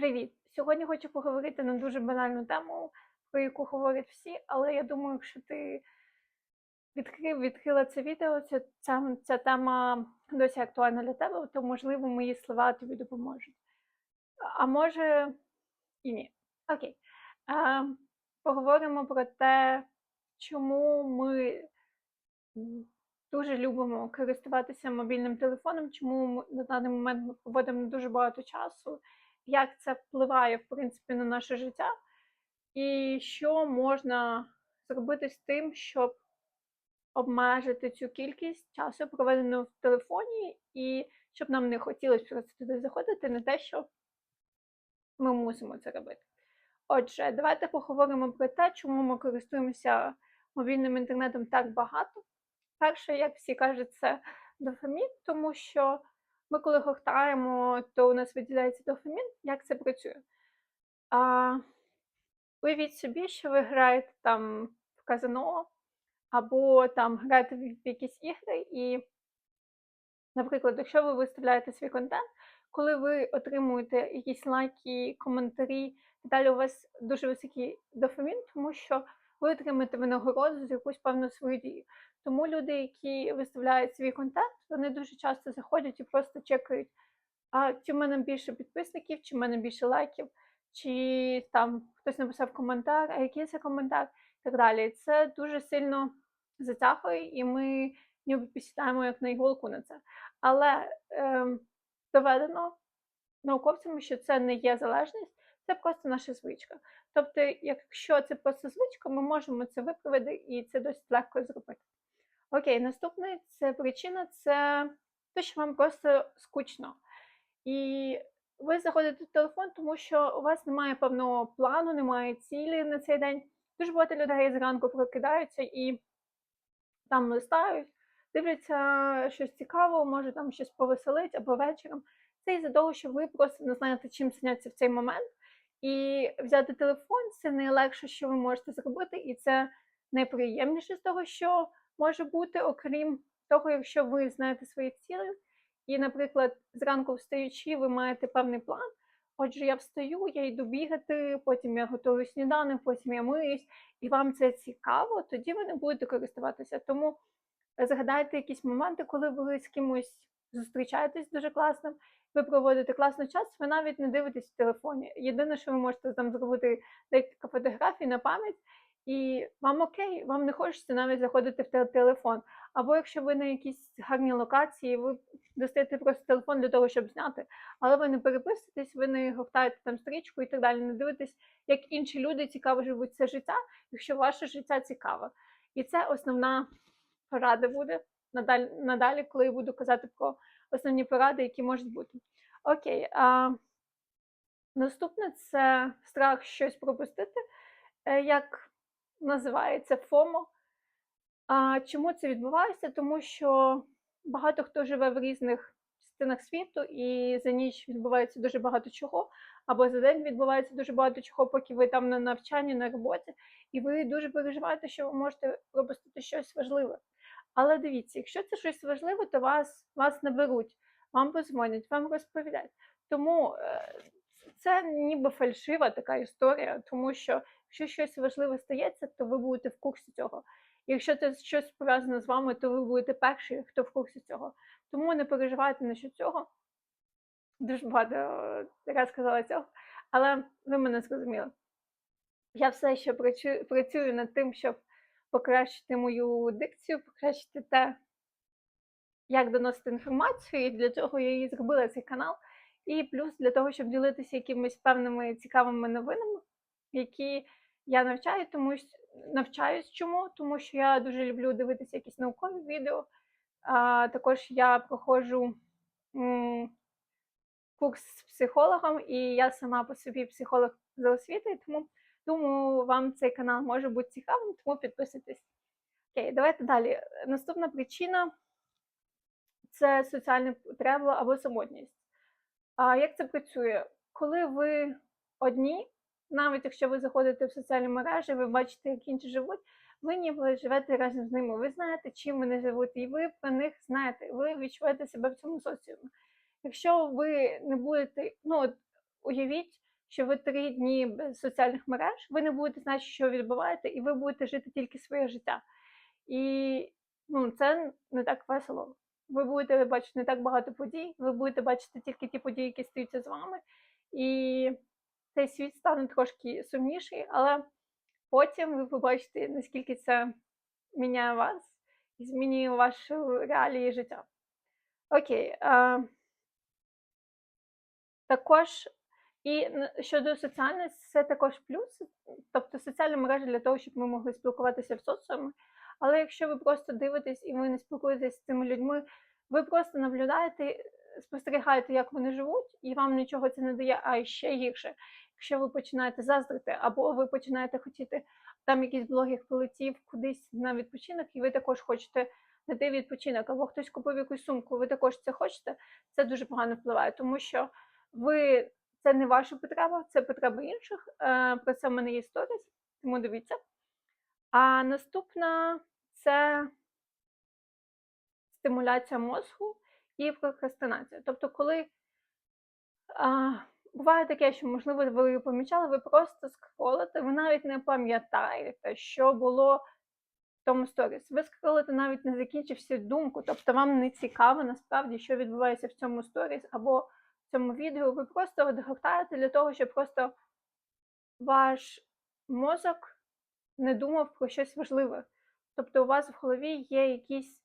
Привіт! Сьогодні хочу поговорити на дуже банальну тему, про яку говорять всі, але я думаю, якщо ти відкрив, відкрила це відео, ця, ця, ця тема досі актуальна для тебе, то можливо мої слова тобі допоможуть. А може і ні. Окей. А, поговоримо про те, чому ми дуже любимо користуватися мобільним телефоном, чому ми на даний момент ми проводимо дуже багато часу, як це впливає в принципі на наше життя, і що можна зробити з тим, щоб обмежити цю кількість часу, проведеного в телефоні, і щоб нам не хотілося просто туди заходити, не те, що ми мусимо це робити. Отже, давайте поговоримо про те, чому ми користуємося мобільним інтернетом так багато. Перше, як всі кажуть, це дофамін, тому що ми, коли гортаємо, то у нас виділяється дофамін. Як це працює? А, уявіть собі, що ви граєте там в казино, або там граєте в якісь ігри, і, наприклад, якщо ви виставляєте свій контент, коли ви отримуєте якісь лайки, коментарі, далі у вас дуже високий дофамін, тому що ви отримаєте винагороду за якусь певну свою дію. Тому люди, які виставляють свій контент, вони дуже часто заходять і просто чекають, а чи в мене більше підписників, чи в мене більше лайків, чи там хтось написав коментар, а який це коментар, і так далі. Це дуже сильно затягує, і ми ніби посідаємо як на іголку на це. Але ем, доведено науковцями, що це не є залежність, це просто наша звичка. Тобто, якщо це просто звичка, ми можемо це виправити, і це досить легко зробити. Окей, наступна це причина це те, що вам просто скучно. І ви заходите в телефон, тому що у вас немає певного плану, немає цілі на цей день. Дуже багато людей зранку прокидаються і там листають, дивляться щось цікаве, може там щось повеселить або вечором. Це із-за того, що ви просто не знаєте, чим зайнятися в цей момент. І взяти телефон це найлегше, що ви можете зробити, і це найприємніше з того, що може бути, окрім того, якщо ви знаєте свої цілі. І, наприклад, зранку встаючи, ви маєте певний план. Отже, я встаю, я йду бігати, потім я готую сніданок, потім я миюсь, і вам це цікаво, тоді ви не будете користуватися. Тому згадайте якісь моменти, коли ви з кимось зустрічаєтесь дуже класним, ви проводите класний час, ви навіть не дивитесь в телефоні. Єдине, що ви можете там зробити декілька фотографій на пам'ять, і вам окей, вам не хочеться навіть заходити в телефон. Або якщо ви на якійсь гарній локації, ви достаєте просто телефон для того, щоб зняти, але ви не переписуєтесь, ви не гортаєте там стрічку і так далі, не дивитесь, як інші люди цікаво живуть це життя, якщо ваше життя цікаве. І це основна порада буде надалі, надалі, коли я буду казати про основні поради, які можуть бути. Окей, а наступне це страх щось пропустити. Е, Як називається ФОМО. А чому це відбувається? Тому що багато хто живе в різних частинах світу, і за ніч відбувається дуже багато чого, або за день відбувається дуже багато чого, поки ви там на навчанні, на роботі, і ви дуже переживаєте, що ви можете пропустити щось важливе. Але дивіться, якщо це щось важливе, то вас, вас наберуть, вам позвонять, вам розповідають. Тому е, це ніби фальшива така історія, тому що якщо щось важливе стається, то ви будете в курсі цього. Якщо це щось пов'язане з вами, то ви будете перші, хто в курсі цього. Тому не переживайте насчет цього. Дуже багато е, раз сказала цього, але ви мене зрозуміли. Я все ще працюю над тим, щоб покращити мою дикцію, покращити те, як доносити інформацію, і для цього я і зробила цей канал. І плюс для того, щоб ділитися якимись певними цікавими новинами, які я навчаю, тому що навчаюсь чому, тому що я дуже люблю дивитися якісь наукові відео. А, також я проходжу курс з психологом, і я сама по собі психолог за освітою, тому думаю, вам цей канал може бути цікавим, тому підписуйтесь. Окей, давайте далі. Наступна причина це соціальні потреби або самотність. А як це працює? Коли ви одні, навіть якщо ви заходите в соціальні мережі, ви бачите, як інші живуть, ви ніби живете разом з ними. Ви знаєте, чим вони живуть, і ви про них знаєте, ви відчуваєте себе в цьому соціумі. Якщо ви не будете, ну от уявіть, що ви три дні без соціальних мереж, ви не будете знати, що відбуваєте, і ви будете жити тільки своє життя. І ну, це не так весело. Ви будете бачити не так багато подій, ви будете бачити тільки ті події, які стаються з вами. І цей світ стане трошки сумніший, але потім ви побачите, наскільки це міняє вас і змінює вашу реалії життя. Окей. А, також і щодо соціальності, це також плюс. Тобто соціальна мережа для того, щоб ми могли спілкуватися в соціумі. Але якщо ви просто дивитесь і ви не спілкуєтесь з цими людьми, ви просто наблюдаєте, спостерігаєте, як вони живуть, і вам нічого це не дає, а ще гірше. Якщо ви починаєте заздрити, або ви починаєте хотіти, там якийсь блогер полетів кудись на відпочинок, і ви також хочете знайти відпочинок, або хтось купив якусь сумку, ви також це хочете, це дуже погано впливає, тому що ви це не ваша потреба, це потреба інших. Е, Про це в мене є сторіс, тому дивіться. А наступна це стимуляція мозку і прокрастинація. Тобто, коли а, буває таке, що, можливо, ви помічали, ви просто скролите, ви навіть не пам'ятаєте, що було в тому сторіс. Ви скролите навіть не закінчивши думку, тобто вам не цікаво насправді, що відбувається в цьому сторіс або цьому відео. Ви просто відгортаєте для того, щоб просто ваш мозок не думав про щось важливе. Тобто у вас в голові є якийсь,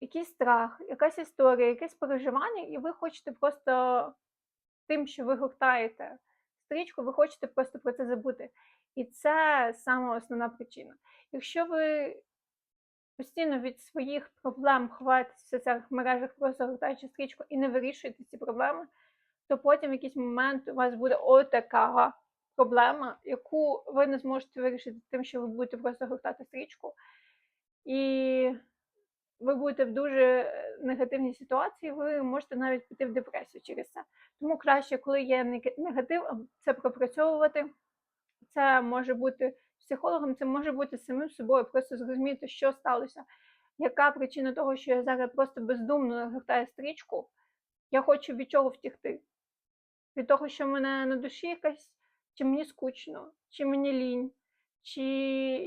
якийсь страх, якась історія, якесь переживання, і ви хочете просто тим, що ви гортаєте стрічку, ви хочете просто про це забути. І це саме основна причина. Якщо ви постійно від своїх проблем ховаєтесь в соціальних мережах, просто гортаючи стрічку і не вирішуєте ці проблеми, то потім в якийсь момент у вас буде отака проблема, яку ви не зможете вирішити тим, що ви будете просто гортати стрічку. І ви будете в дуже е, негативній ситуації, ви можете навіть піти в депресію через це. Тому краще, коли є нега- негатив, це пропрацьовувати. Це може бути психологом, це може бути самим собою, просто зрозуміти, що сталося, яка причина того, що я зараз просто бездумно гортаю стрічку. Я хочу від чого втікти. Від того, що в мене на душі якась, чи мені скучно, чи мені лінь, чи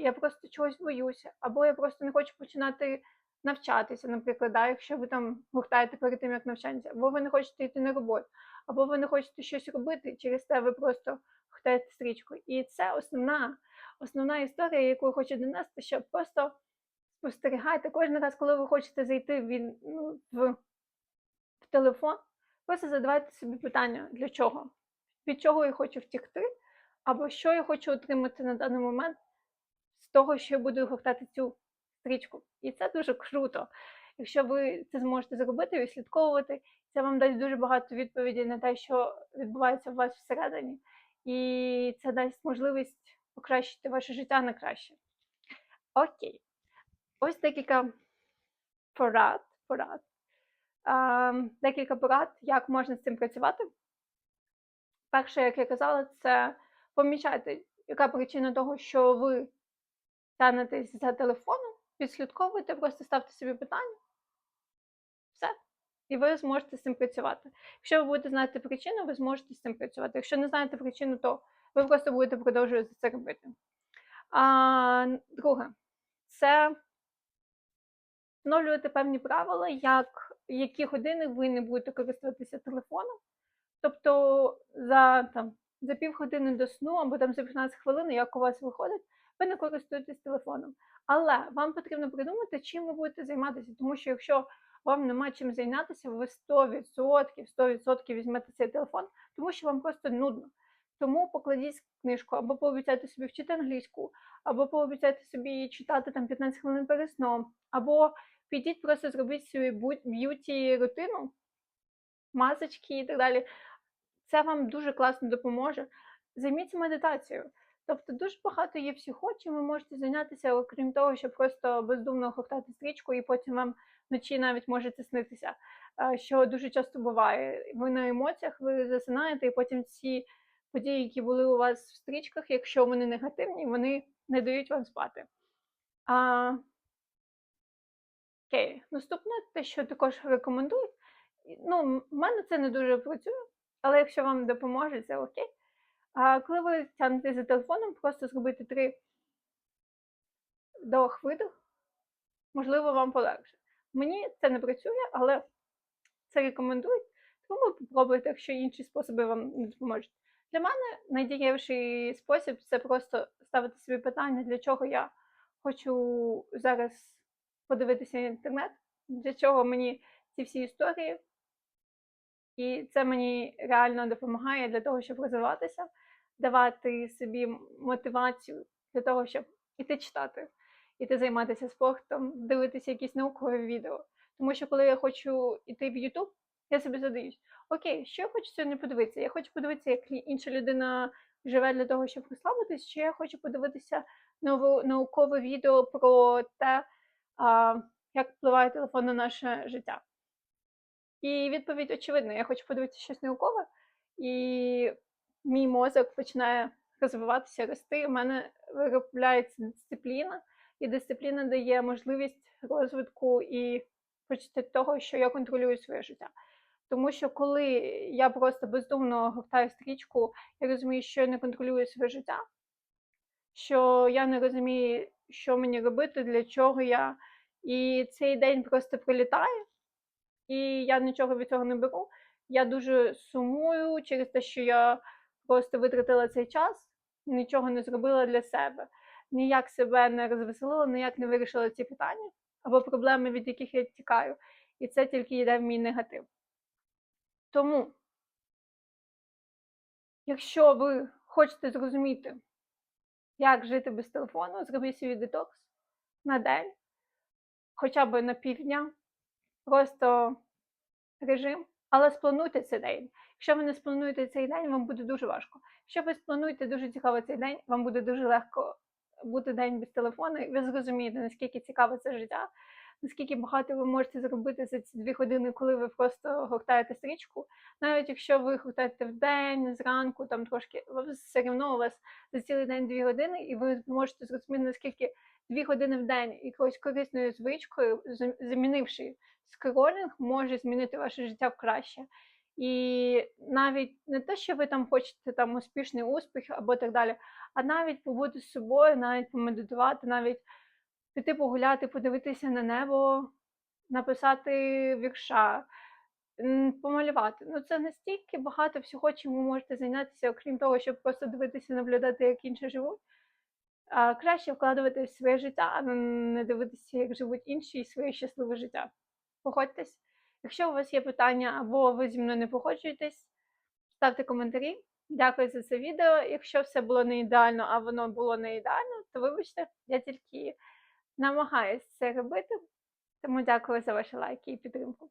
я просто чогось боюся, або я просто не хочу починати навчатися, наприклад, да, якщо ви там гуртаєте перед тим, як навчатися, або ви не хочете йти на роботу, або ви не хочете щось робити, через те ви просто гуртаєте стрічку. І це основна, основна історія, яку я хочу донести, що просто спостерігайте кожен раз, коли ви хочете зайти в, ну, в, в телефон, просто задавайте собі питання, для чого? Від чого я хочу втікти, або що я хочу отримати на даний момент з того, що я буду гортати цю стрічку. І це дуже круто. Якщо ви це зможете зробити, і відслідковувати, це вам дасть дуже багато відповідей на те, що відбувається у вас всередині, і це дасть можливість покращити ваше життя на краще. Окей. Ось декілька порад. порад. А, декілька порад, як можна з цим працювати. Перше, як я казала, це помічайте, яка причина того, що ви тянетесь за телефоном, відслідковуйте, просто ставте собі питання. І ви зможете з цим працювати. Якщо ви будете знати причину, ви зможете з цим працювати. Якщо не знаєте причину, то ви просто будете продовжувати це робити. А, друге, це встановлювати певні правила, як які години ви не будете користуватися телефоном. Тобто за там за півгодини до сну або там за 15 хвилин, як у вас виходить, ви не користуєтесь телефоном. Але вам потрібно придумати, чим ви будете займатися, тому що якщо вам нема чим зайнятися, ви 100%, 100% візьмете цей телефон, тому що вам просто нудно. Тому покладіть книжку, або пообіцяйте собі вчити англійську, або пообіцяйте собі читати там 15 хвилин перед сном, або підіть просто зробіть свою б'юті рутину, масочки і так далі. Це вам дуже класно допоможе. Займіться медитацією. Тобто дуже багато є всього, чим ви можете зайнятися, окрім того, щоб просто бездумно гортати стрічку, і потім вам вночі навіть можете снитися, е, що дуже часто буває. Ви на емоціях, ви засинаєте, і потім ці події, які були у вас в стрічках, якщо вони негативні, вони не дають вам спати. А, Окей, наступне, те, що також рекомендую. Ну, в мене це не дуже працює, Але якщо вам допоможе, це окей. А коли ви тягнете за телефоном, просто зробити три вдох видох, можливо, вам полегше. Мені це не працює, але це рекомендують. Тому ви попробуйте, якщо інші способи вам не допоможуть. Для мене найдієвіший спосіб це просто ставити собі питання, для чого я хочу зараз подивитися інтернет, для чого мені ці всі історії. І це мені реально допомагає для того, щоб розвиватися, давати собі мотивацію для того, щоб іти читати, іти займатися спортом, дивитися якісь наукові відео. Тому що коли я хочу йти в YouTube, я собі задаюсь, окей, що я хочу сьогодні подивитися? Я хочу подивитися, як інша людина живе для того, щоб розслабитись, чи я хочу подивитися нову, наукове відео про те, а, як впливає телефон на наше життя. І відповідь очевидна, я хочу подивитися щось наукове, і мій мозок починає розвиватися, рости. У мене виробляється дисципліна, і дисципліна дає можливість розвитку і почуття того, що я контролюю своє життя. Тому що коли я просто бездумно гортаю стрічку, я розумію, що я не контролюю своє життя, що я не розумію, що мені робити, для чого я. І цей день просто пролітає, і я нічого від цього не беру. Я дуже сумую через те, що я просто витратила цей час, нічого не зробила для себе, ніяк себе не розвеселила, ніяк не вирішила ці питання або проблеми, від яких я тікаю. І це тільки йде в мій негатив. Тому, якщо ви хочете зрозуміти, як жити без телефону, зробіть свій детокс на день, хоча б на півдня, просто режим, але сплануйте цей день. Якщо ви не сплануєте цей день, вам буде дуже важко. Якщо ви сплануєте дуже цікаво цей день, вам буде дуже легко бути день без телефону, ви зрозумієте, наскільки цікаве це життя, наскільки багато ви можете зробити за ці дві години, коли ви просто гортаєте стрічку. Навіть якщо ви гортаєте в день, зранку, там трошки все одно у вас за цілий день дві години, і ви можете зрозуміти, наскільки дві години в день якоюсь корисною звичкою, замінивши скролінг, може змінити ваше життя в краще. І навіть не те, що ви там хочете там успішний успіх або так далі, а навіть побути з собою, навіть помедитувати, навіть піти погуляти, подивитися на небо, написати вірша, помалювати. Ну це настільки багато всього, чим ви можете зайнятися, окрім того, щоб просто дивитися, наблюдати, як інші живуть. А краще вкладувати в своє життя, а не дивитися, як живуть інші і своє щасливе життя. Погодьтесь. Якщо у вас є питання або ви зі мною не погоджуєтесь, ставте коментарі. Дякую за це відео. Якщо все було не ідеально, а воно було не ідеально, то вибачте, я тільки намагаюся це робити. Тому дякую за ваші лайки і підтримку.